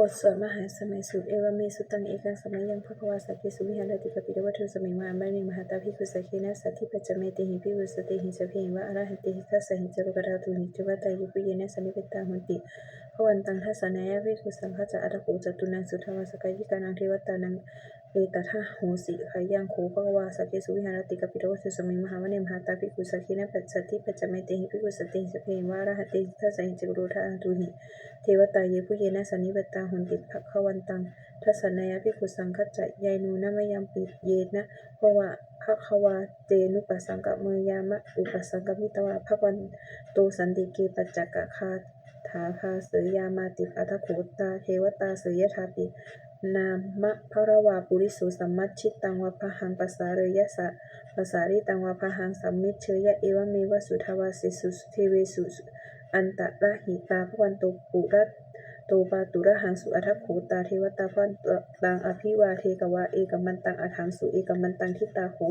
บทสวดมหาสมัยสูตรเอวเมสุตังเอกังสมัยยังพระควาสักเกสุวิหารติกปิฎวัตถุสมัยมหาบันิมหาตาภิกขุสักเคนะสัทธิปัจเมติหิพิบุสติหิสเพหิวะอรหันติหิทัสสหิจรุกราตุหิจุวัตตายุปยเยนะสันนิเปตตาหุติพวันตังทัสสะนายะภิคุสังฆจะอัตถุจตุนังสุทาวาสกายิกานังเทวตานัง เอตทะโหสิขยังโขภควาสักเกสุวิหารติกปิฎวัตถุสมิมหาวเนมหาตาภิกุสักเนะปัจจติปัจจเมติหิภิกุสติสเพวะอรหัติทัสสะหิจรุราตุหิเทวตาเยผู้เยนะสันนิเวตาหุนติภควันตังทัศนายภิกุสังคัจจยายนูนะมยามปิเยนะเพราะว่าภควาเตนุปัสสังกเมยามะอุปัสังกมิตวาภควันโตสันติเกปัจจกะคาถาภาเสยยามาติอัทโขตาเทวตาเสยยถาปิ นามะภระวาปุริสุสัมมัชชิตังวะพหังปัสสาเรยะสะปัสสาริตังวะพหังสัมมิเชยะเอวเมวสุทวาสิสุเทเวสุอันตะระหิตาพวันโตปุระโตปาตุระหังสุอัทโขตาเทวตาพันตังอภิวาเทกวาเอกมันตังอัถังสุเอกมันตังทิตาหู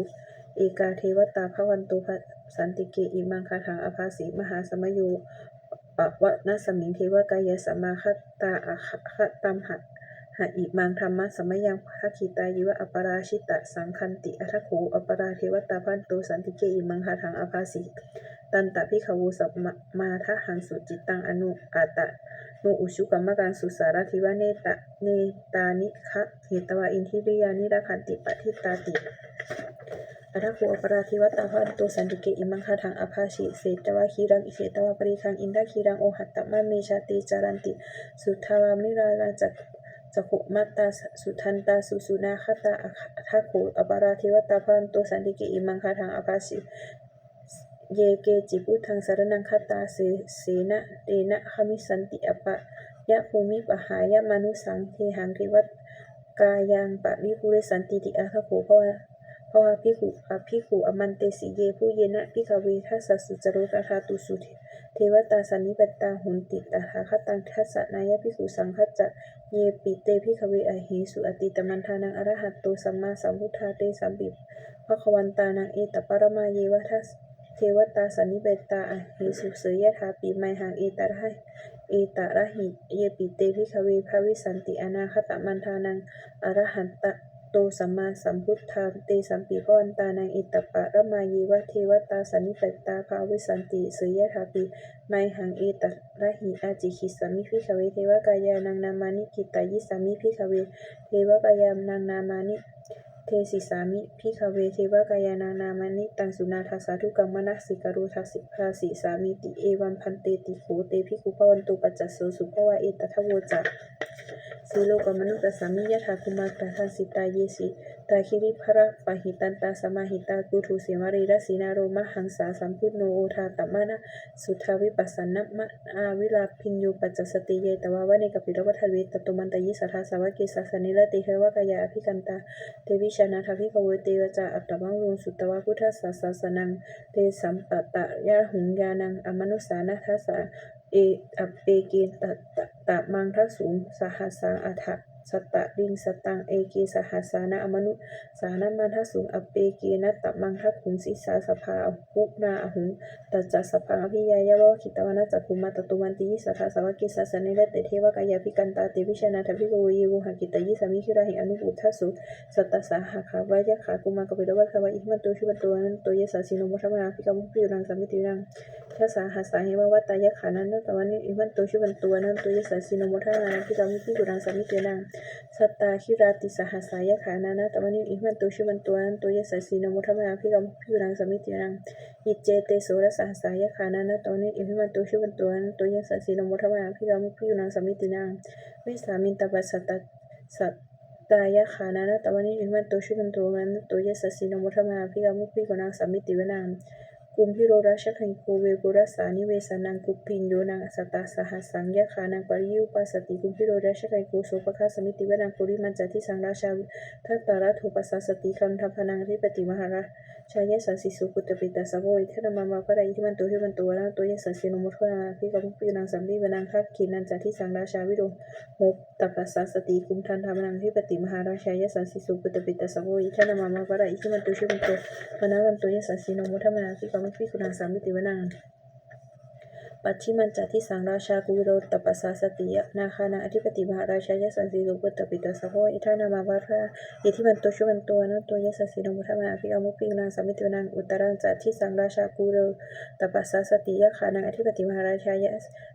เอกาเทวตาพวันโตสันติเกอิมังคาถังอภาสีมหาสมโยปวะนะสมิงเทวกายสัมมาคตาอะคตัมหะ หะอิมังธรรมะสมยังภคิตายิวะอปราชิตะสังคันติอัทโขอปราเทวตาพันโตสันติเกอิมังคาถังอภาสีตันตะพิขวูสัมมาทะหังสุจิตตังอนุอาตะโนอุชุกรรมการสุสารทิวะเนตะเนตานิคะเหตวาอินทิริยานิราคันติปทิตาติอัทโคอปราธิวัตตาพันโตสันติเกอิมังคาทังอภาชิเสตวะคีรังอิเสตวะปริคังอินทคีรังโอหัตตมะเมชาติจารันติ สุทธาวามิราลาจัก จักุมัตตาสุทันตาสุสุนาคตาอัทโคอปาราธิวัตาพันโตสันติเกอิมังคาทังอภาชิเยเกจิพุทธังสารนังคตาเสเสนะเตนะขมิสันติอปะยะภูมิปหายะมนุสังเทหังเทวัตกายังปะวิภูเรสันติติอาคโขเพราะว่าเพราะว่าพิขุอภิขุอมันเตสิเยผู้เยนะพิกเวทัสสุจโรตถาตุสุเทวตาสันนิปตาหุนติตถาคตังทัสสนายะพิขุสังคจจะ เยปิเตพิคเวอหิสุอติตมันทานังอรหัตตุสัมมาสัมพุทธาเตสัมบิภควันตานังเอตปรมาเยวทัสเทวตาสันนิเบตาอหิสุเสยยถาปีไมหังเอตระหเอตระหิเยปิเตพิคเวภวิสันติอนาคตมันทานังอรหันตะ โตสัมมาสัมพุทธาเตสัมปีกวันตานังอิตตปะระมายีวะเทวตาสันนิเตตาภาวิสันติสุยะถาปีไมหังเอตระหิอาจิคิสามิพิคเวเทวกายานังนามานิกิตายิสามิพิคเวเทวกายานังนามานิ เทสิสามิพิคเวเทวกายานานามานิตังสุนาทาสาธุกัมมนัสสิกรุทัสสิภาสิสามิติเอวัมพันเตติโขเตพิคุปวันตุปัจจสโสสุภวะเอตทะโวจักสีโลกมนุตตสามิยะถาคุมาตทัสสิตาเยสิ ตาคิริภระปะหิตันตาสมาหิตากุทุเสมารีรสีนาโรมะหังสาสัมพุทโนโอทาตัมมะนะสุทาวิปัสสนะมะอาวิลาพินโยปัจจสติเยตวาวะเนกปิรวัฏเวตตุมันตยิสัทธาสาวะเกสัสนิลติเทวกายาภิกันตาเทวิชนาทาภิกเวเตวจาอัตตมังรุงสุตวะพุทธสสสสนังเตสัมปะตะยะหุงยานังอมนุสานะทัสสะเออเปเกตตะตะมังทัสสุงสหัสสังอัฏฐ สตะริงสตังเอเกสหัสานะอมนุสานะมันทัสสุงอเปเกนะตะมังทัสขุงสิสาสภาหุนาอหุตัจจสภาอภิยายะวะขิตวนะจักขุมาตตุมันติยิสัทาสวะเกสัสนิเลเตเทวกายาภิกันตาเตวิชนาทาภิกเวเยวหกิตยิสามิคิราหิอนุปุทัสุสัตตสาหาขาวายะขากุมากปิรวัตขวาอิมันตุชุบันตัวนั้นตัวยสาสินมุทมาพิกามุปิรังสัมมิติรังทัสาหาสาเหววัตตายะขานันตวันนี้อิมันตุชุบันตัวนั้นตัวยสาสินมุทมาพิกามุปิรังสมิติรังสัตตาคิราติสหสายะขานันะตวันนี้อิมันตุชุบันตัวนันตัวเยสาสิโนมุทมาพิกามุปิรังสมิติรังอิเจเตโสรสหสายะขานันะตวันนี้อิมันตุชุบันตัวนันตัวเยสาสิโนมุทมาพิกามุปิรังสมิติรังวิสามินตปัสสัตสัตตายะขานานะตะวันนี้อิมันโตชุบันโตมันโตยะสัสสินมุทมาพิกามุปิโกนังสมมิติวนัง กุมพิโรราชคันโคเวปุรสานิเวสานังกุปปินโยนังสัตตาสหัสสังยะขานังปริยุปัสสติกุมพิโรราชคันโคโสปะคาสมิติวนังปุริมันจัติสังราชาทัตตารัตุปัสสสติคัมทัพนังริปติมหาราชายะสัสสิสุกุตปิตาสาวอิเทนมามาพระอิทิมันโตชุบันโตวันโตยะสัสสินมุทมาพิกามุปิโกนังสัมมิวนังคักขินันจัติสังราชาวิโรมุตตปัสสสติกุมทันธรรมนังทิปติมหาราชายสัสสิสุปตปิตาสโวอิทานมามาปะระอิทิมันตุชุมันโตมนาวันโตยสัสสินมุทมาพิกมุปิกุณังสามิติวนังปัจฉิมันจัที่สังราชากุวิโรตปัสสาสติยนาคานาอธิปติมหาราชายสันสีโลกุตตปิตาสะโหอิทานามาวาระอิทิมันตัวชุมันตัวนะตัวยสัสสีโนมุทมาอภิกามุปิกนางสามิตวนังอุตรังจัที่สังราชากุวิโรตปัสสาสติยคานาอธิปติมหาราชาย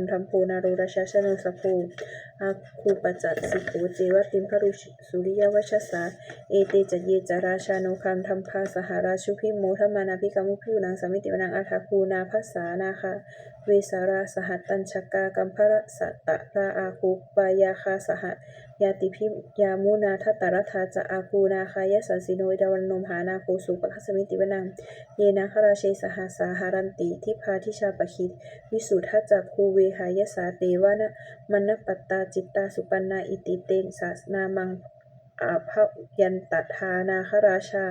มธรรมโพนารุราชาสมันตาจตุโรทิสาทันทารานาอัทังสุวเนนสาอาหูวสานิสกาสถามายาทุเวทุเวภูวิภูจะวิภูโตสหจันทานุกรรมสีทูจักขินุนันทุนิทันทุจักปานาทูปมัญโยจักเทวติมพนาโรราชาชโนสโพอาคูปจัตสิโขเจวติมพรุสุริยวชสาเอเตจเยจาราชานุคัมธรรมภาสหราชุพิโมธมานาภิกามุพิวนังสมิติวนังอาทาคูนาภาษานาคา เวสาราสหัตตัญชกากัมพระสัตตะราอาคูปายาคาสหยาติพิยามุนาทัตตรธาจะอาคูนาคายสันสิโนยดาวันนมหานาโคสุปคัสมิติวนัง เยนาคราเชสหาสาหารันติทิพาทิชาปคิด วิสุทธัจจคูเวหายสาเตวนะมณปัตตาจิตตาสุปันนาอิติเตนสาสนามังอาภยันตทานาคราชา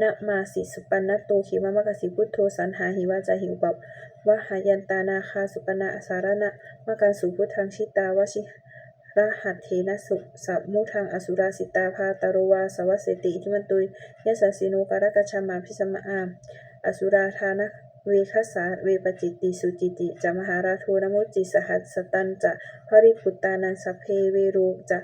นมาสิสุปันนโตขีมามะกสิพุทโธสันหาหิวาจาหิวปับ วหายันตานาคาสุปนาสารณะมะกันสุพุทธังชิตาวชิระหัตเทนะสุสัมมุทังอสุราสิตาภาตโรวาสวัสเสติทิมันตุยยะสสสิโนการกชามาพิสมะอาม อสุราธานะเวคัสสาเวปจิตติสุจิติจะมหาราโทนโมจิสหัสสตันจะภริพุตตานังสพเพเวโรจะ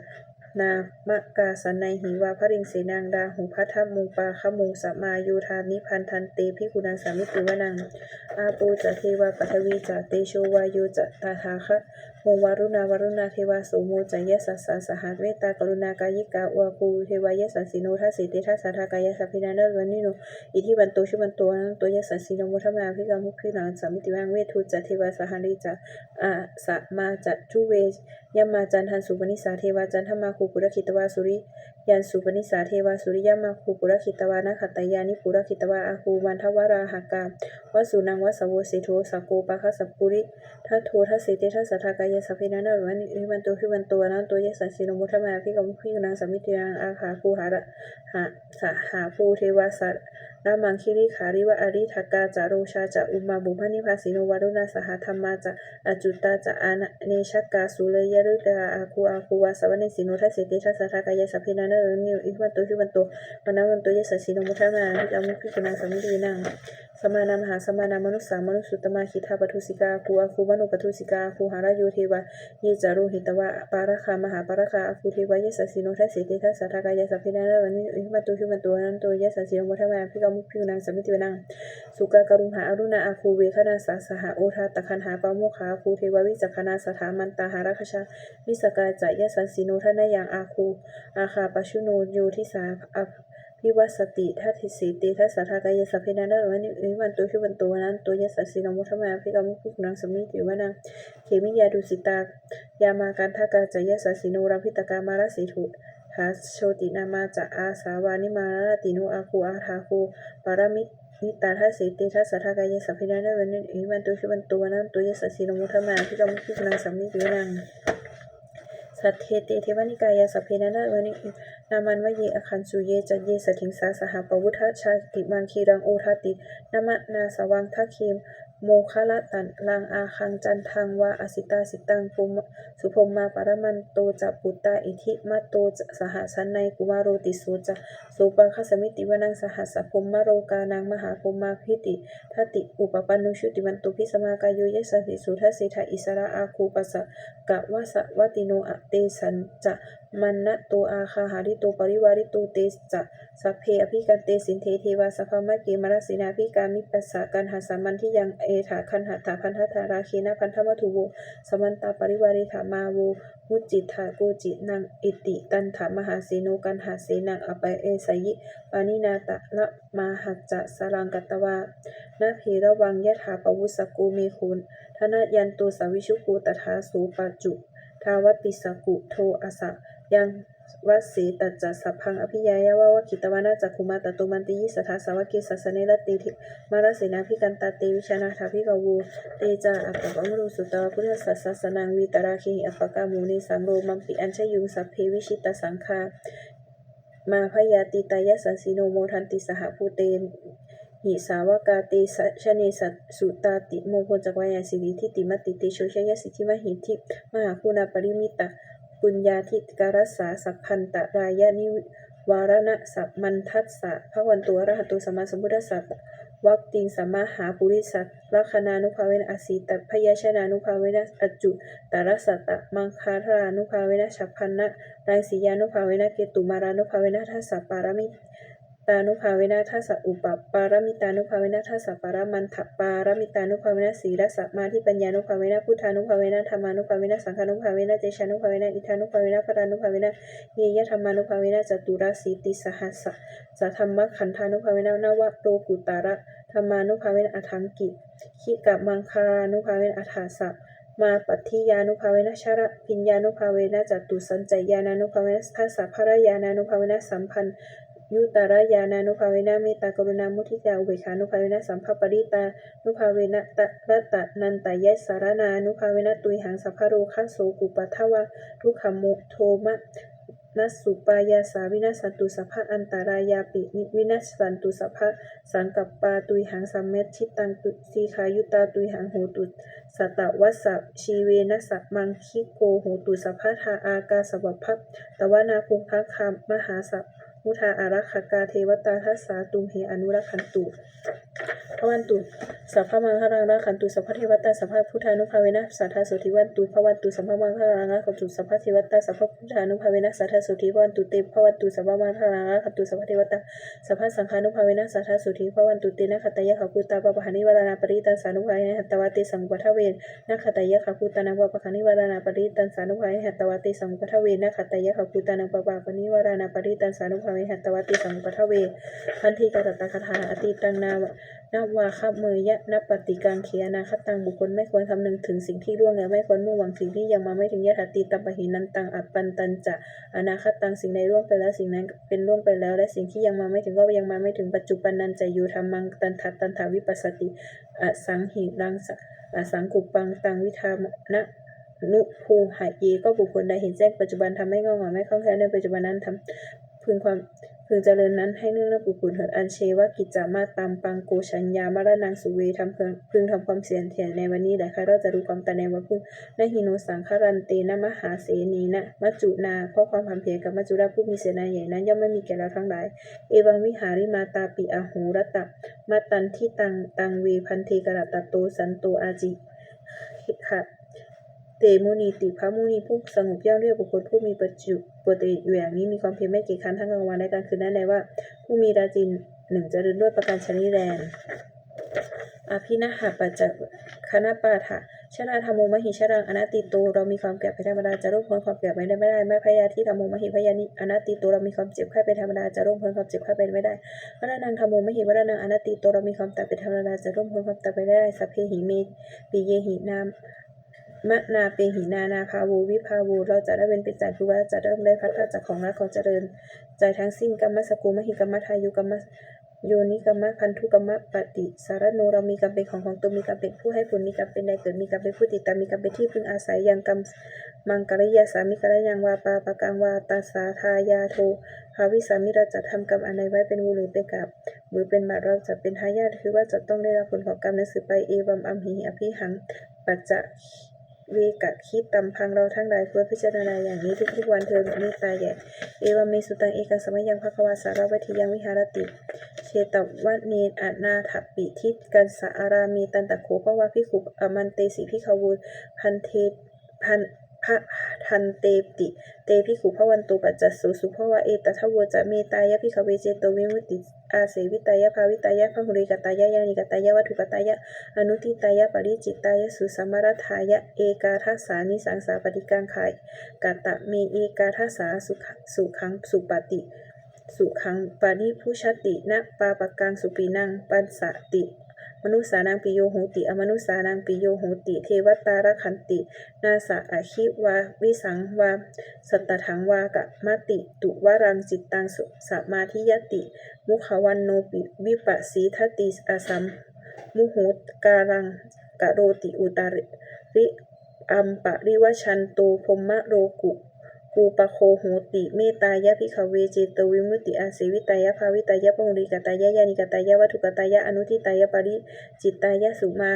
นามะกาสันในหิวาพริงเสนางดาหูพัทธมุงปาขมุงสัมมายุทานิพันธันเตพิกุณังสามิติวนังอาปูจะเทวาปัทวีจะเตโชวายุจะตาทาคะโมวารุณาวารุณาเทวาโสโมจะยะสัสสะสหัสเวตากรุณากายิกาอวาปูเทวายะสัสสิโนทัสสิติทัสสะทากายสัพพินาเนวันนิโนอิทิวันโตชุวันโตอนันโตยะสัสสิโนมุทมาภิกามุขินังสามิติวังเวทูจัตเทวาสหันิจัอาสะมาจัตจุเวยมมาจันทันสุปนิสาเทวาจันทมาคูปุรคิตวาสุริ ยานสุปนิสาเทวาสุริยมาคูปุรคิตวานาคตยานิปุรคิตวาอาคูวันทวาราหากาวสุนังวสวเสโทสโกปะคะสัพปุริทัทโททัสเสเตทัสสทากายสัพพินันวันนิวันโตพิวันตัวนันโตยสัสสิโนมุทมาพิกรมภิกนังสมิติยังอาคาคูหาระหาสหาภูเทวาสัรามังคิริขาริวะอริทกาจาโรชาจะอุมาบุพนิพาสิโนวารุณาสหธรรมาจะอจุตตาจะอานเนชกาสุเลยรุกาอาคูอาคูวาสวเนสิโนทัสเสติทัสสะทากายสัพเพนันรนิวอิวันโตชิวันโตมนาวันโตยะสัสสิโนมุทมาจามุพิกุนังสมิตินัง สมานามหาสมานามนุสสามนุสุตมาคิทาปทุสิกาคูอาคูมนุปทุสิกาคูหาราโยเทวะเยจารุหิตวะปาราคามหาปาราคาอาคูเทวะยสัสสิโนทัสเสติทัสสะทากายสัพเพนันเรนิอิวันโตชิวันโตนันโตยสัสสิโนมุทมาภิกรมุภิกุนังสัมิตินังสุกากรุณหาอรุณาอาคูเวคณาสาสหาโอทาตะคันหาปาโมคาคูเทววิจักขณาสถามันตาหาราคชาวิสกาจายสันสิโนทนายังอาคูอาคาปชุโนโยทิสา อภิวัสติทัติสีติทัสสะทากายสัพเพนันดวันนิวันตุชุวันตุวันนั้นตุยสัสสิโนมุทมาภิกามุขุนังสมิติวนังเขมิยาดุสิตายามาการทากาจยสัสสิโนราพิตกามารสิทุทาโชตินามาจะอาสาวานิมาราติโนอาคูอาทาคูปารามิตนิตาทัสสิติทัสสะทากายสัพพินานวันนิอิวันตุชิวันตุวันนั้นตุยสัสสิโนมุทมาภิกรมุขิกนังสมิติวนังสัทเทเตเทวนิกายสัพเพนันวันนิ นามันวะเยอคันสุเยจัเยสถิงสาสหปวุฒชาติมังคีรังโอทาตินามะนาสวังทักคีมโมคละตันลังอาคังจันทังวาอสิตาสิตังภูมสุพมมาปรมันโตจะปุตตาอิทิมัตโตจะสหสันในกุมารโรติโสจะโสปังคสมิติวนังสหัสสะพมมโรกานังมหาพมมาพิติทติอุปปันนุชุติวันตุพิสมากายโยยสัสสิสุทัสสิทาอิสระอาคูปัสสะกะวะสะวติโนอะเตสันจะมันนะโตอาคาหาริโตปริวาริโตเตจะสัพเพอภิกันเตสินเทเทวาสภามะเกมรสินาภิกามิปัสสะกันหาสามันที่ยังเอถาคันหาถาพันธธาราคีนาพันธมัทุโวสมันตาปริวาริธามาโวมุจิตาโกจินังอิติตันถามหาเสโนกันหาเสนังอปเอสยิปานินาตะละมาหัจจะสรังกัตวานาเระวังยะถาปวุสกูเมคุณธนยันตุสวิชุกูตถาสูปจุทาวติสกุโทอสะ ยังวเสตัจจะสัพพังอภิยายาวาวะคิตวานาจักขุมาตโตมันติยิสทธาสาวกิสัสเนรติทิมาราเสนาภิกันตาเตวิชนาถาภิกวูเตจาอัปปะมรุสุตวพุทธสัสสนังวีตราคิหิอัปปะกามูนิสังโรมัมปิอัญชยุงสัพเพวิชิตสังคามาพยาติตายสัสสิโนโมทันติสหภูเตหิสาวกาเตสชเนสสุตาติโมโพจักวายาสิริทิติมติเตโชชยสิทธิมหิทิมหาคุณาปริมิตา ปุญญาทิการสสาสัพพันตรายานิวารณะสัพมันทัสสะพระวันตัวรหัตุสมมาสมพุทธสัตวักติงสัมมาหาปุริสัตลักขณานุภาเวนะอสีตพยาชนานุภาเวนะอัจจุตารสัตตะมังคารานุภาเวนะฉัพพันนะรังสียานุภาเวนะเกตุมารานุภาเวนะทัสสะปารามิ ตานุภาเวนะทัสสะอุปปารามิตานุภาเวนะทัสสะปารามันทปารามิตานุภาเวนะสีรสมาที่ปัญญานุภาเวนะพุทธานุภาเวนะธรรมานุภาเวนะสังฆานุภาเวนะเจชานุภาเวนะอิทานุภาเวนะพรานุภาเวนะเยยธรรมานุภาเวนะจตุราสีติสหัสสะสัทธรรมขันธานุภาเวนะนวะโตกุตาระธรรมานุภาเวนะอัถังกิขิกะมังคารานุภาเวนะอัฏฐาสะมาปัทธิยานุภาเวนะชระพิญญานุภาเวนะจตุสัญจยานานุภาเวนะทัสสะภรยานานุภาเวนะสัมพันธ์ ยุตาระยานานุภาเวนะเมตตากรุณามุทิตาอุเบกขานุภาเวนะสัมภปริตานุภาเวนะตะระตะนันตายะสารนานุภาเวนะตุยหังสัพพะโรคะโสกุปทวะทุกขมุโทมะนัสสุปายาสาวินัสันตุสัพพะอันตารายาปินิวินัสสันตุสัพพะสังกัปปาตุยหังสัมเมตชิตังตุสีขายุตาตุยหังโหตุสัตตวัสสชีเวนะสัมังคิโกโหตุสัพพะทาอากาสวัพพะตวนาภูพังคามมหาสัพ มุทาอารักขกาเทวตาทัสสาตุมเหอนุรักขันตุพระวันตุสัพพะมังคารังรักขันตุสัพพเทวตาสัพพพุทธานุภาเวนะสัทธาสุทิวันตุพระวันตุสัพพะมังคารังรักขันตุสัพพเทวตาสัพพพุทธานุภาเวนะสัทธาสุทิวันตุเตพระวันตุสัพพะมังคารังรักขันตุสัพพเทวตาสัพพสังฆานุภาเวนะสัทธาสุทิพวันตุเตนะขัตยะขคุตาปะปะหานิวรณาปริตันสานุภาเวนะหัตตวาเตสังปทเวนนะขัตยะขคุตานังปะปะหานิวรณาปริตันสานุภาเวนะหัตตวาเตสังปะทะเวนนะขัตยะขคุตานังปะปะหานิวรณาปริตันสานุภาเวนะหัตวาเตสังปะทเว พันธีกาตตะคาถาอติตังนาวะนวาคเมยยะนับปฏิกังเขียนาคตังบุคคลไม่ควรคำนึงถึงสิ่งที่ล่วงแล้วไม่ควรมุ่งหวังสิ่งที่ยังมาไม่ถึงยถาติตัมปะหินันตังอัปปันตันจะอนาคตังสิ่งใดล่วงไปแล้วสิ่งนั้นเป็นล่วงไปแล้ว และสิ่งที่ยังมาไม่ถึงก็ยังมาไม่ถึงปัจจุบันนันจะอยู่ธรรมังตันทัตตันถาวิปัสสติอสังหิรังสสังกุปังตังวิธามนะนุภูหายเยก็บุคคลใดเห็นแจ้งปัจจุบันทำไม่งองหงอไม่คล่องแคล่วในปัจจุบันนั้นทำ พึงความพึงเจริญนั้นให้เนื่องและปุกุลเถิดอันเชวกิจจามาตามปังโกชัญญามรณังสุเวทำเพึงพึงทำความเสียนเถียนในวันนี้แหละค่ะเราจะรู้ความตายในวันพรุ่งนหิโนสังคารันเตนะมหาเสนีนะมัจจุนาเพราะความความเพียรกับมัจจุราผู้มีเสนาใหญ่นั้นย่อมไม่มีแก่เราทั้งหลาย เอวังวิหาริมาตาปิอาหูรตะมาตันที่ตังตังเวพันเทกระตะโตสันโตอาจิค่ะ เตมุนีติพระมุนีผู้สงบย่อมเรียกบุคคลผู้มีปัจจุปฏิอยู่อย่างนี้มีความเพียรไม่กี่ครั้งทั้งกลางวันและกลางคืนนั่นแลว่า ผู้มีราจินหนึ่งเจริญด้วยประการชนิแรงอภินาหปัจจคณปาถะชนะธรรมโมมหิชรังอนัตติโตเรามีความแก่เป็นธรรมดาจะร่วมพ้นความแก่ไปได้ไม่ได้ไม่พยาที่ธรรมโมมหิพยานิอนัตติโตเรามีความเจ็บไข้เป็นธรรมดาจะร่วมพ้นความเจ็บไข้ไปไม่ได้วรนังธรรมโมมหิวรนังอนัตติโตเรามีความตายเป็นธรรมดาจะร่วมพ้นความตายไปได้สัพเพหิเมปิเยหินาม มะนาเปหินานาภาวูวิภาวูเราจะได้เป็นเป็นจากคือว่าจะเริ่มได้พัฒนาจากของรักของเจริญ ใจทั้งสิ้นกรรมสกุมหิกรรมทายุกรรมโยนิกรรมพันธุกรรมปฏิสารโนเรามีกรรมเป็นของของตนมีกรรมเป็นผู้ให้ผลมีกรรมเป็นในเกิดมีกรรมเป็นผู้ติดตามมีกรรมเป็นที่พึ่งอาศัยยังกรรมมังกรยาสามิกรยังวาปาปะกังวาตาสาทายาโทภาวิสามิเราจะทำกรรมอันใดไว้เป็นวูหรือเป็นกับหรือเป็นบาปเราจะเป็นทายาทคือว่าจะต้องได้รับผลของกรรมนั้นสืบไปเอวัมอัมหิอภิหังปัจจะ วีกะคิดตำพังเราทั้งหลายควรพิจารณาอย่างนี้ทุกๆวันเธอเมตตาแก่เอวเมสุตังเอกังสมัยยังภควาสารวัติยังวิหารติ เชตวัเนนอนาถปิทิกันสารามีตันตะโขเพราะว่าพิขุอมันเตสีพิขวูพันเทพันพระทันเตติ เตพิขุพระวันตุปัจจสุสุภวะเอตทะโวจะเมตายะพิขเวเจโตวิมุตติ อาเสวิตายะภาวิตายะพหุริกตายะยานิกตายะวัตถุกตายะอนุทิตายะปริจิตายะสุสัมรทายะเอกาทัสานิสังสาปฏิกังขายกตะเมเอกาทัสสาสุขสุขังสุปฏิสุขังปานิพุชตินะปาปกังสุปีนังปันสติ มนุษย์สานังปิโยโหติ อมนุษย์สานังปิโยโหติ เทวตารคันติ นาสะอาคิวาวิสังวาสตถังวากะมติ ตุวรังจิตตังสุสมาธิยติ มุขวันโนปิวิปัสสีทติอาสัมมุหตการังกะโรติอุตาริอัมปะริวชันโตพมมะโรกุ ปูปะโคโหติเมตายะพิขเวเจโตวิมุตติอาเสวิตายะภาวิตายะปงริกตายะยานิกตายะวัตถุกตายะอนุทิตายะปริจิตตายะสุมา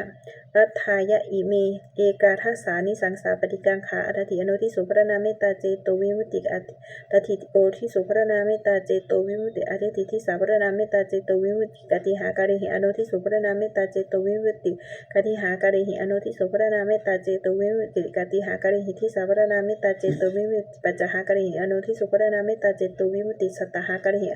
รัฐายะอิเม เอกาทัสสานิสังสาปฏิกังขาอัตถิอนุทิสุพรณาเมตตาเจโตวิมุตติอัตตถิโอทิสุพรณาเมตตาเจโตวิมุตติอัตถิทิสาพรณาเมตตาเจโตวิมุตติกติหาการิหิอนุทิสุพรณาเมตตาเจโตวิมุตติกติหาการิหิอนุทิสุพรณาเมตตาเจโตวิมุตติกติหาการิหิทิสาพรณาเมตตาเจโตวิมุตติจจหากริหิอนุทิสุพรณาเมตตาเจโตวิมุติสัตตหากริหิ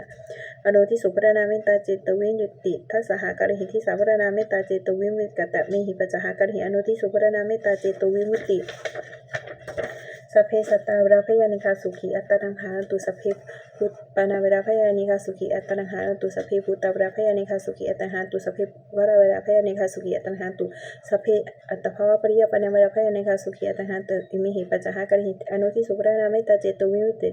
อนุทิสุพรณาเมตตาเจโตวิมุติทัสสหาการิหิทิสาวรณาเมตตาเจโตวิมุติกตเมหิปัจจหากริหิอนุทิสุพรณาเมตตาเจโตวิมุติสัพเพสัตตาวราพยานิคาสุขีอัตตนังหาตุสัพเพพุทปานาเวราพยานิคาสุขีอัตนังหาตุสเพพุตตาเวราพยานิคาสุขีอัตนังหาตุสเพวราเวราพยานิคาสุขีอัตนังหาตุสเพอัตภาวะปริยปานาเวราพยานิคาสุขีอัตนังหาตุอิมิหิปัจจหากริหิอนุทิสุพระนามตตาเจโตวิมุติ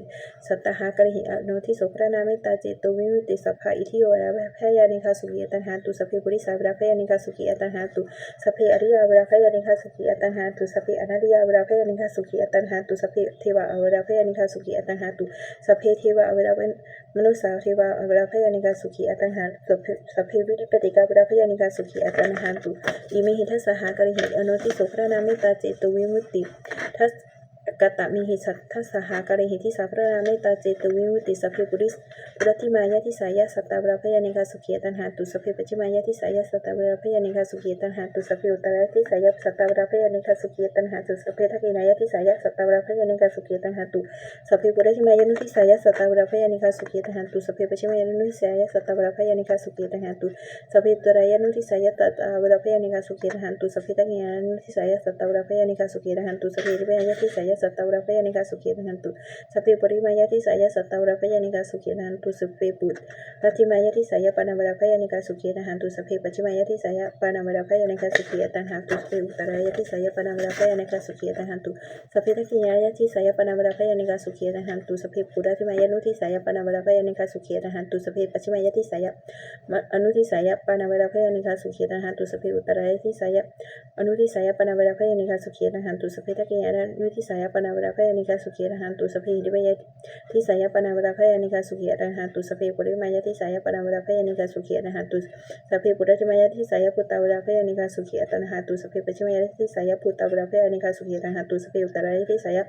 สัตตหากริหิอนุทิสุพระนามตตาเจโตวิมุติสัพพะอิทิโยเวราพยานิคาสุขีอัตนังหาตุสเพปุริสาเวราพยานิคาสุขีอัตนังหาตุสเพอริยาเวราพยานิคาสุขีอัตนังหาตุสเพอนัตติยาเวราพยานิคาสุขีอัตนังหาตุสเพเทวะเวราพยานิคาสุขีอัตตังหาตุสเพเทวะเวลาเป็นมนุษย์สาวเทวาเวลาพยานิกาสุขีอัตังหาสัพเพสัพเพวิริปติกาเวลาพยานิกาสุขีอัตังหาตุอิมิหิทัสสหากริหิอนุติสุขระนามิตาเจตุวิมุตติทัส กตมิหิสัทธสหากริหิทิสัพพะนาเมตตาเจตวิมุติสัพเพปุริสปุรติมายะทิสายะสัตตาเวราพยานิกาสุขีอัตตังหาตุสัพเพปัจจิมายะทิสายะสัตตาเวราพยานิกาสุขีอัตตังหาตุสัพเพอุตระทิสายะสัตตาเวราพยานิกาสุขีอัตตังหาตุสัพเพทักินายะทิสายะสัตตาเวราพยานิกาสุขีอัตตังหาตุสัพเพปุเรหิมายานุทิสายะสัตตาวราพยานิคาสุขีตังหันตุสัพเพปชิมายานุทิสายะสัตตาวราพยานิคาสุขีตังหันตุสัพเพตรายานุทิสายะตัตตาวราพยานิคาสุขีตังหันตุสัพเพตังยานุทิสายะสัตตาวราพยานิคาสุขีตังหันตุสัพเพริมายาทิสาย सत्तावरा पयानिका सुखेदनंतु सपे परिमायाति साया सत्तावरा पयानिका सुखेदनंतु सपे पुत प्रतिमायाति साया पानवरा पयानिका सुखेदनंतु सपे पश्चिमायाति साया पानवरा पयानिका सुखियतनंतु सपे उत्तरायाति साया पानवरा पयानिका सुखियतनंतु सपे तकियायाति साया पानवरा पयानिका सुखियतनंतु सपे पुरातिमायानुति साया पानवरा पयानिका सुखियतनंतु सपे पश्चिमायाति साया अनुति साया पानवरा पयानिका सुखियतनंतु सपे उत्तरायाति साया अनुति साया पानवरा पयानिका सुखियतनंतु सपे तकियानुति साया ะสัตตายปนาวราพยานิคาสุขีตังหันตุสเพปุริมายาทิสายะสัตตาวราพยานิคาสุขีตังหันตุสเพปุริมายาทิสายะปานาวราพยานิคาสุขีตังหันตุสเพปชิมายาทิสายะปานาวราพยานิคาสุขีตังหันตุสเพอุตรายาทิสายะ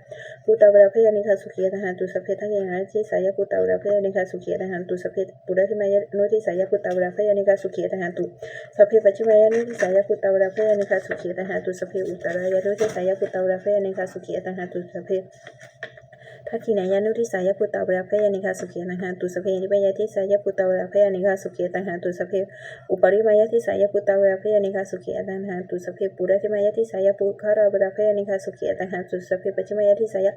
ปานาวราพยานิคาสุขีตังหันตุสเพทักขิยายะทิสายะปานาวราพยานิคาสุขีตังหันตุสเพปุริมายานุทิสายะปานาวราพยานิคาสุขีตังหันตุสเพปชิมายะอนุทิสายะปานาวราพยานิคาสุขีตังหันตุสเพอุตรายะอนุทิสายะปานาวราพยานิคาสุขีตังหันตุสัพเพ ทักขิยานุทิสายะปานาวราพยานิคาสุเขตังหันตุสเพหิริมาทิสายะปานาวราพยานิคาสุเขตังหันตุสัพเพปุริมายะทิสายะปานาวราพยานิคาสุเขตังหันตุสเพปุระทิมายะทิสายะปุตตาวราพยานิคาสุเขตังหันตุสัพเพปชิมายะทิสายะ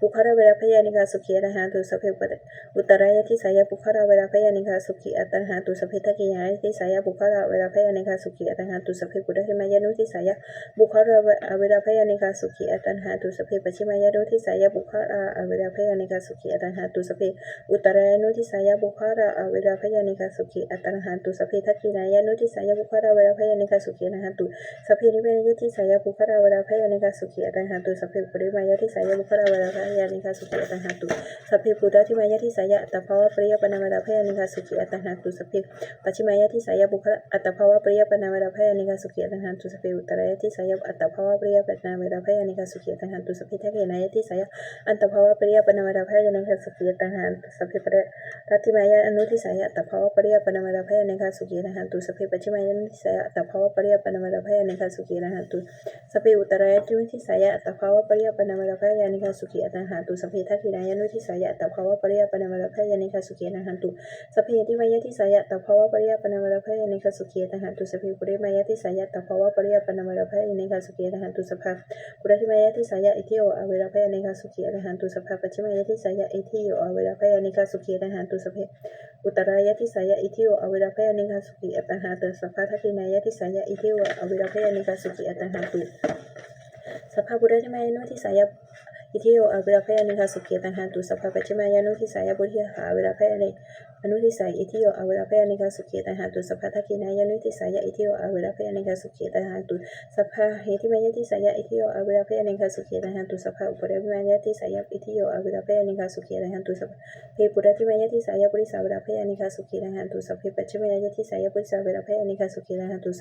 ปุตตาวราพยานิคาสุเขตังหันตุสัพเพอุตรายาทิสายะปุตตะวราพยานิคาสุเขตังหันตุสเพทักยังหาทิสายปุตตะวราพยานิคาสุเขตังหันตุสเพปุระทิมายะโนทิสายปุตตะวราพยานิคาสุเขตังหันตุสเพปัจฉิมายะโนทิสายปุตตะวราพยานิคาสุขีอัตังหันตุสเพอุตรายะโนทิสายปุตตะวราพยานิคาสุขีอัตังหันตุสเพทักขินายานุทิสายปุตตาเวราพยานิคาสุขีตังหันตุสเพนิพยาทิสายปุตตาเวราพยานิคาสุขีอัตังหันตุสเพอุริมายาทิสายปุตตาเวราพยานิคาสุขีอัตังหันตุสเพปุระทิมายาทิสายปุคาวะปริยปนาวราพยานิคาสุขีอัตังหันตุสเพปัจฉิมายาทิสายปุคาราวะปริยปนามราพยานิคาสุขีอัตังหันตุสเพอุตรายาทิสายปุคาวะปริยปนาวราพยานิคาสุขีอัตังหันตุสเพทักขินายาทิสายปุคาวะปริยปนาวราพยานิคาสุขีตังหันสัพเพปุระทิมายาอนุทิสายบุคาราวราพยานิคาสุขีตังหันตุสัพเพปัจฉิมายานุทิสายบุคาราวราพยานิคาสุขีตังหันตุสัพเพอุตรายานุทิสายบุคาราวราพยานิคาสุขีตังหันตุสัพเพทักขินายานุทิสายบุคาราวราพยานิคาสุขีตังหันตุสัพเพนิพยาทิสายบุคาราวราพยานิคาสุขีตังหันตุสัพเพปุริมายาทิสายบุคาราวราพยานิคาสุขีตังหันตุสัพเพปุริมายาทิสายะอัตตภาวะปริยปนามราพยานิคาสุขีตังหันตุสัพเพปัจฉิมายาทิสายะอิทิโยอเวลาพยานิคาสุขีตังหันตุสเพอุตรายาทิสายะอิทิโยอเวลาพยานิคาสุขีตังหาตุสัพเพทักินายาทิสายะอิทิโยอเวลาพยานิคาสุขีตังหาตุสัพพปะรัติมายนุทิสายะอิทิโยอเวลาพยานิคาสุขีตังหาตุสัพเพปัจฉิมายานุทิสายอัตตภาวลาพยานิ อนุทิศามราพยานิคาสุขีตังหันตุสัพเพอุตรายาทิสายอัตตภาวะปริยปนามราพยานิคาสุขีตังหันตุสัพเพทักขินายานุทิสายอัตตภาวะปริยปนามราพยานิคาสุขีตังหันตุสัพเพติมายาทิสายอัตตภาวะปริยปนามราพยานิคาสุขีตังหันตุสัพเพปุริมายาทิสายอัตตภาวะปริยปนามราพยานิคาสุขีตังหันตุสั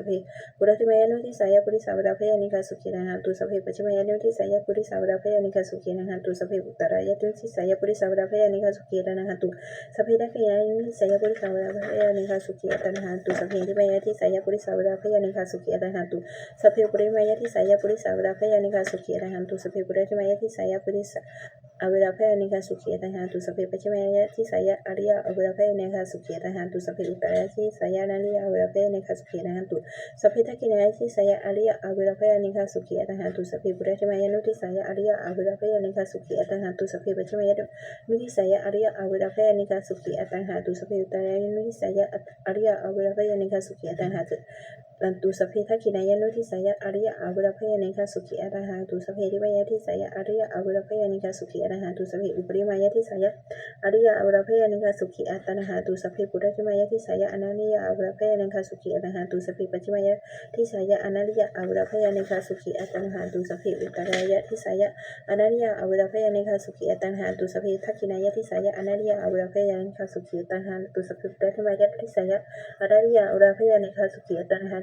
พพะปุริมายาทิสายอิทิโออเวราพยานิคาสุขีตังหันตุสัพพะพปัจฉิมายทิสายะอิทิโยอเวราพยานิกาสุขีนังหันตุสเพอุตรายทิสายะอิทิโยอเวราพยานิกาสุขีอัตตังหันตุสเพพะทักขินายทิสายะอิทิโยอเวราพยานิกาสุขีอัตตังหันตุสัพปุริมายาที่สายะอิทิโยอเวราพยานิกาสุขีอัตตังหันตุสเพปัจฉิมาย अविराफयानेका सुखियतः तु सभे पश्चिमया ची सया अडिया अविराफयानेका सुखियतः तु सभे उत्तरया ची सया नलिया अविराफयानेका सुखियतः तु सभे दक्षिणया ची सया अडिया अविराफयानेका सुखियतः तु सभे पुराटिमया नुति सया अडिया अविराफयानेका सुखियतः तु सभे पश्चिमया नुति सया अडिया अविराफयानेका सुखियतः तु सभे उत्तरया नुति सया अडिया अविराफयानेका सुखियतः ลันตูสเพทักขินายันุทิสายะอริยะอวิรเพยนิคาสุขีอรหังตุสเพทิวายะทิสายะอริยะอวิรเพยนิคาสุขีอรหังตุสเพอุปริมายะทิสายะอริยะอวิรเพยนิคาสุขีอัตนะหังตุสเพปุระกิมายะทิสายะอนันิยะอวิรเพยนิคาสุขีอรหังตุสเพปัจจิมายะทิสายะอนันิยะอวิรเพยนิคาสุขีอัตนะหังตุสเพอุตรายะทิสายะอนันิยะอวิรเพยนิคาสุขีอัตนะหังตุสเพทักขินายะทิสายะอนันิยะอวิรพยนิคาสุขิอัตนะหังตุสเพปุรกิมายะทิสายะอนานิยะอวิรพยนิคาสุขีอัตนะหัง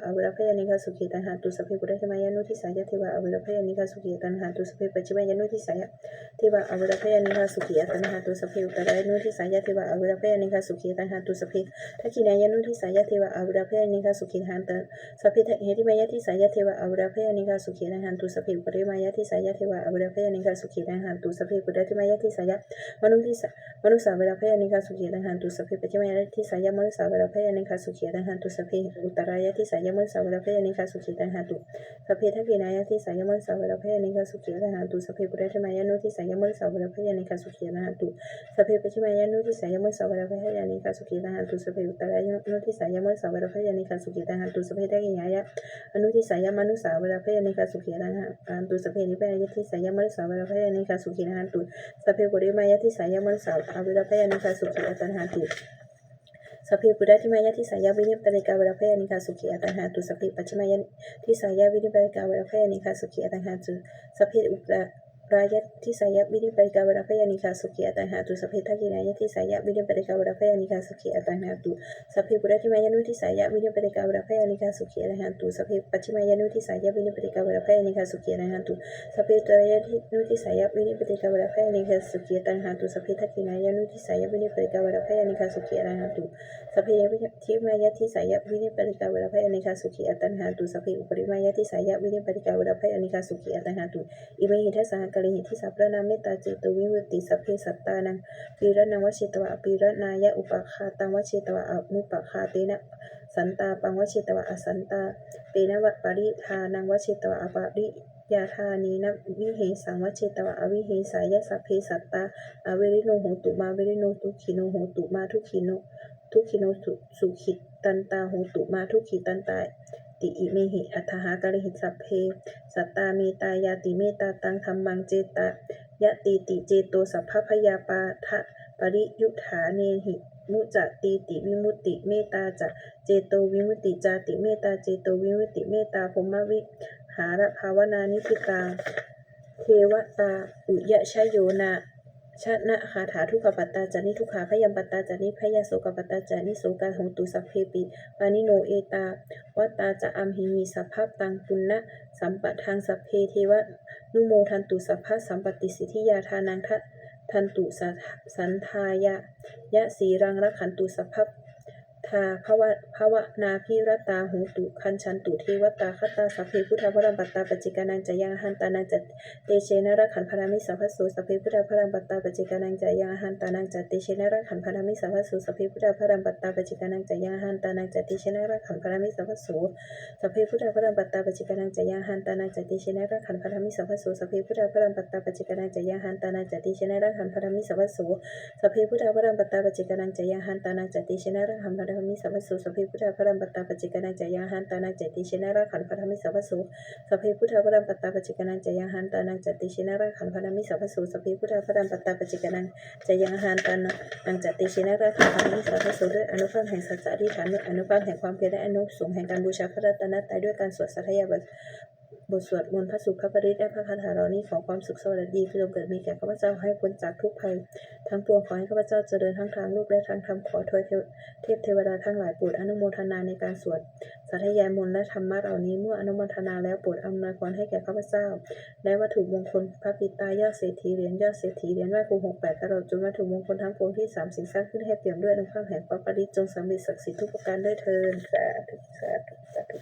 าวรพยานิกาสุขีตังหันตุสเพปุรติมายานุติสายะปุริสาวรพยานิกาสุขีตังหันตุสเพปัจฉิมายานุติสายะปุริสาวรพยานิกาสุขีตังหันตุสเพอุตรายติสายะปุริสาวรพยานิกาสุขีตังหันตุสเพทักขิยานุทิสายปุริสาวรพยานิคาสุขีอัตตหันตุสพเพทิมายติสายปุริสาวรพยานิคาสุขีอัตตหันตุสเพปุริมายติสายปุริสาวรพยานิคาสุขีอัตตหันตุสเพปุริมายติสายปุริสอเวรพยานิคาสุขีอัตตหันตุสเพปัจฉิมายติสายอริยอเวรพยานิคาสุขีอัตตหันตุสเพอุตรายติสายนยมัสสาวรเพยนิคาสุขิตันหาตุสัพเพทพีนายะที่สายมัสสาวรเพยนิคาสุขิตันหาตุสัพเพปุริธมายะนุที่สายมัสสาวรเพยนิคาสุขิตันหาตุสัพเพปชิมายะนุที่สายมัสสาวรเพยนิคาสุขิตันหาตุสัพเพอุตรายะนุที่สายมัสสาวรเพยนิคาสุขิตันหาตุสัพเพทกิยายะอนุที่สายมานุสาวรเพยนิคาสุขิตันหาตุสัพเพนิพายะที่สายมัสสาวรเพยนิคาสุขิตันหาตุสัพเพปุริมายะที่สายมัสสาวรเพยนิคสุขิตันหาตุ สัพเพปุระทิมายะที่สายาวินิปติกาเวรเพยนิคาสุขีอัตังหาตุสัพเพปัจฉิมายะที่สายาวินิปติกาเวรเพยนิคาสุขีอัตังหาตุสัพเพอุป รายัติสายวินิปริกาบราพยานิคาสุขีอัตังหาตุสัพเพทักินายัติสายวินิปริกาบราพยานิคาสุขีอัตังหาตุสัพเพปุรติมายนุที่สายวินิปริกาบราพยานิคาสุขีอัตังหาตุสัพเพปัจฉิมายนุที่สายวินิปริกาบราพยานิคาสุขีอัตังหาตุสัพเพตรายนุที่สายวินิปริกาบราพยานิคาสุขีอัตังหาตุสัพเพทักินายันุที่สายวินิปริกาบราพยานิคาสุขีอัตังหาตุสเพยวิทิมายะทิสายวินิปริกาเวลาภัยอนิคาสุขีอัตันหาตุสเพอุปริมายาทิสายวินิปริกาเวลาภัยอนิคาสุขีอัตันหาตุอิเมหิทัสสหกะลิหิทิสัพระนาเมตตาจิตวิเวติสเพสัตตานังปีรนังวชิตวะปีรนายะอุปคาตังวชิตวะอนุปคาเตนะสันตาปังวชิตวะอสันตาเตนะวะปริทานังวชิตวะอปริยาธานีนวิเหสังวเชตวะอวิเหสายสัพเพสัตตาอวริโนหตุมาวิริโนทุขีโนโหตุมาทุขีโน ทุกขิโนสุขิตันตาโหตุมาทุกขิตันตาติอิเมหิอัฏฐากริหิสัพเพ สัตตาเมตายาติเมตตาตังธรรมังเจตายะติติเจโตสัพพพยาปาทะปริยุทธาเนหิมุจติติวิมุตติเมตตาจะเจโตวิมุตติจาติเมตตาเจโตวิมุตติเมตตาภมวิหารภาวนานิพิตาเทวตาอุยะชโยนา ชนะคาถาทุกขปัตตาจานิทุกขาพยัมปัตตาจานิพยาโสกปัตตาจานิโสกาหงตุสัพเพปิปานิโนเอตาวัตตาจะอัมหิมีสัพพตังปุณณะสัมปะทางสัพเพเทวะนุโมทันตุสัพพะสัมปติสิทธิยาทานังทะทันตุสันทายะยะสีรังรักขันตุสัพพ ทาภวะภวะนาพิรตาหูตุคันชันตุเทวตาคตาสัพเพพุทธพรัมปัตตาปจิกานังจะยังหันตานังจะเตเชนรขันพรามิสัพพะโสสัพเพพุทธพรัมปัตตาปจิกานังจะยังหันตานังจะเตเชนรขันพรามิสัพพะโสสัพเพพุทธพรัมปัตตาปจิกานังจะยังหันตานังจะเตเชนรขันพรามิสัพพะโสสัพเพพุทธพรัมปัตตาปจิกานังจะยังหันตานังจะเตเชนรขันพรามิสัพพะโสสัพเพพุทธพรัมปัตตาปจิกานังจะยังหันตานังจะเตเชนรขันพรามิสัพพะโสสัพเพพุทธพรัมปัตตาปจิกานังจายาหันตานังจัติชนรขันพระธรมิสัพพสุสัพเพพุทธพระรัมปตตาปจจิกานังจายาหันตานาจติชนะราขันพระธรรมิสัพพสุสัพเพพุทธพระรัมปตตาปจจิกานังจายาหันตานาจติชนะราขันพระธรรมิสัพพสุสัพเพพุทธพระรัมปตตาปจจิกานังจายาหันตานังจติชนะราขันพระธรรมิสัพพสุด้วยอนุภาพแห่งสัจจะอธิฐานด้วยอนุภาพแห่งความเพียรและอนุสงแห่งการบูชาพระรัตนตรัยด้วยการสวดสัทยาบัต บทสวดมนต์พระสุภาพริตและพระคาถาเหล่านี้ขอความสุขสวัสดีจงเกิดมีแก่ข้าพเจ้าให้พ้นจากทุกภัย ทั้งปวงขอให้ข้าพเจ้าเจริญทั้งทางรูปและทางธรรมขอทวยเทวเทพเทวดาทั้งหลายโปรดอนุโมทนาในการสวดสาธยายมนต์และธรรมะเหล่านี้เมื่ออนุโมทนาแล้วโปรดอำนวยพรให้แก่ข้าพเจ้า และวัตถุมงคลพระปิตายอดเศรษฐีเหรียญยอดเศรษฐีเหรียญไหว้ครูหกแปดตลอดจนวัตถุมงคลทั้งปวงที่สามสิ่งสร้างขึ้นให้เปี่ยมด้วยอนุภาพแห่งพระปริตจงสำเร็จศักดิ์สิทธิ์ทุกประการด้วยเทินสาธุสาธุสาธุ